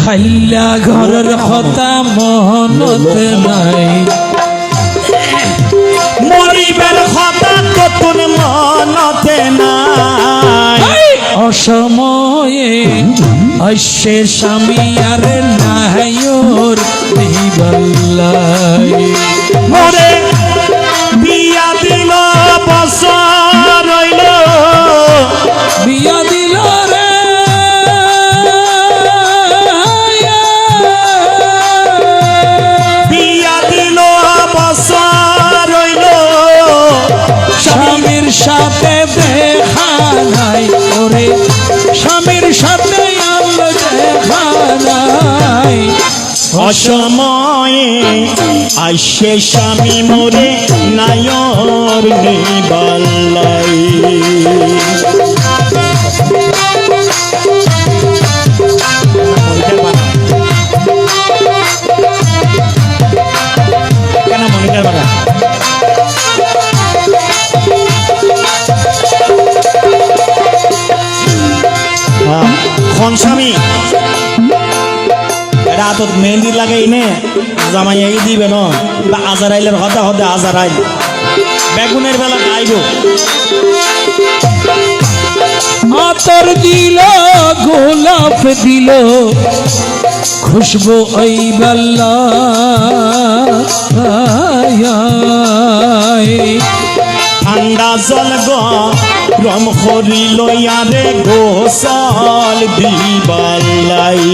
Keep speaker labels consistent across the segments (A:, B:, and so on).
A: খাইলা ঘরের কথা মহনতে নাই।
B: মরিবের হতা কতন মনতে নাই।
A: অসময়ে অশ্যে স্বামী আর নাহয়োর দিবাল্লাই
B: অসময়ে আইসে স্বামী মোরে নায়র নেই কেন হাতত মেহেন্দি লাগাই নে জামাই এই দিবে ন। বা আজার আইলের হদা হদা আজার আইল বেগুনের বেলা আইব
A: আতর দিল গোলাপ দিল খুশবু ওই বাল্লা
B: ঠান্ডা জল গরম করি লইয়ারে গোসল দিবালাই।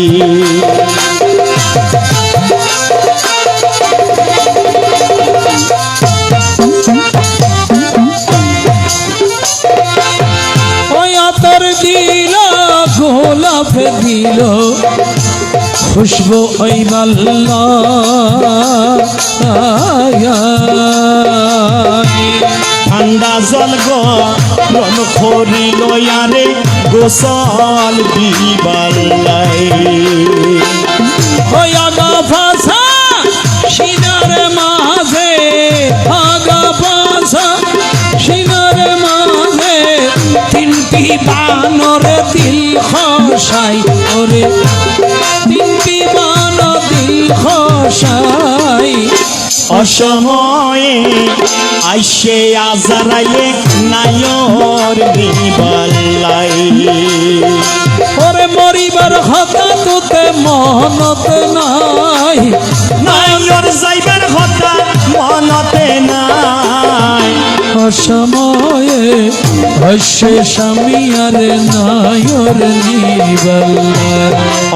A: দিল খুশবু ওই বাল্লা
B: ঠান্ডা জল গরম করি লইয়ারে গোসল
A: ভাষা সিনার মাঝে আগা ভাষা সিনার মাঝে তিনটি বানর দিল খসাই বান দিল খসাই।
B: অসময়ে আইসে আজারাইলে নায়র নিবালাই
A: ওরে মরিবার হতা তোতে মহনত নাই।
B: নায়র যাইবার কথা মনতে নাই।
A: অসময়ে হস্যে স্বামী আর নায়র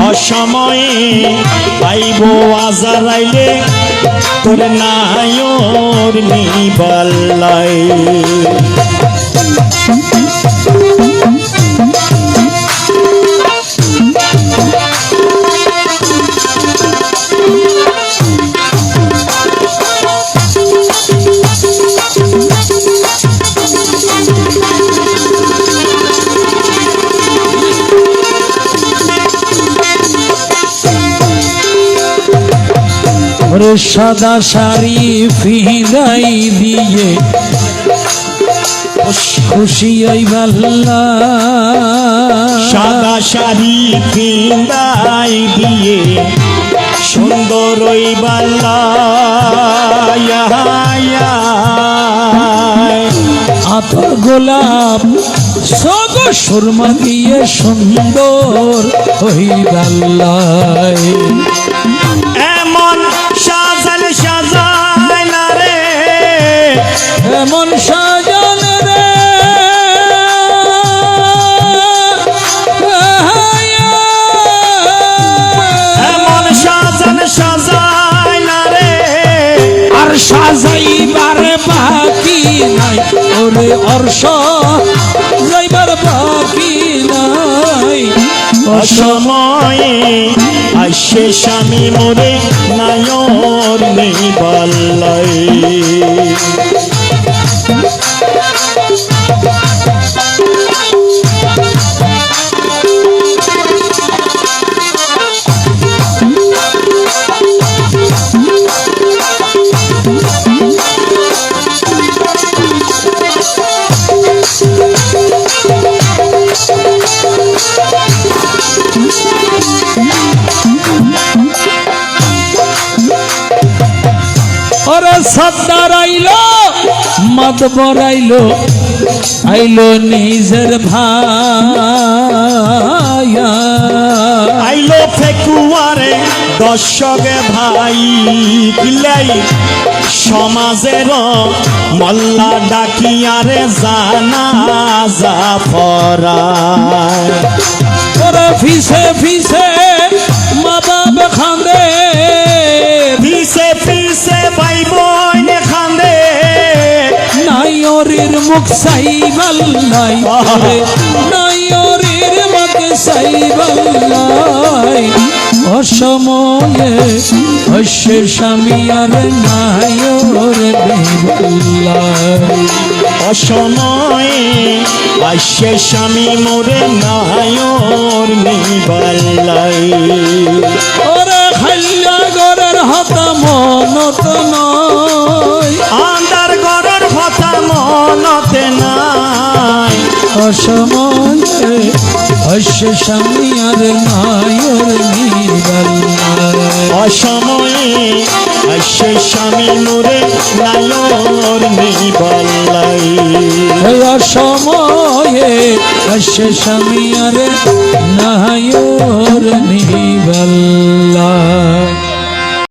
B: অসময়ে পাইব আজারাইলে তোর নায়র নিবালাই
A: ওরে সাদা শাড়ি ফিরাই দিয়ে। খুশি ওই বাল্লা
B: সাদা শাড়ি পিন্দাই দিয়ে। সুন্দর ওই বাল্লায়
A: আতর গোলাপ সব সুরমা দিয়ে সুন্দর ওই বাল্লায় অর্ষ যাইবার বাকি নাই।
B: অসময়ে আসে স্বামী মোরে নায়র নিবাল্লাই
A: সর্দার আইলো মদ বরাইলো আইলো নিজের ভাই
B: আইলো ফেকুয়ারে দর্শকে ভাই কিলাই সমাজের মল্লা ডাকিয়ারে জানা জাফরায়
A: ওরে ফিসে ফিসে মুখ সাইবাল্লাই ওরে নাইয়রের মুখ সাইবাল্লাই অসময়ে অশ্বে স্বামী আর দেবাল্লাই
B: অসময়ে আসে স্বামী মোরে নায়র নিবাল্লাই।
A: ওরে খাইয়া গরের হতা মনত নয়।
B: মনতে নাই।
A: অসময়ে অশ্ব স্বামী আর নায়র নিবাল্লাই
B: অসময়ে আসে স্বামী মোরে নায়র নিবাল্লাই
A: অসময়ে অশ্ব স্বামী আর নায়র নিবাল্লাই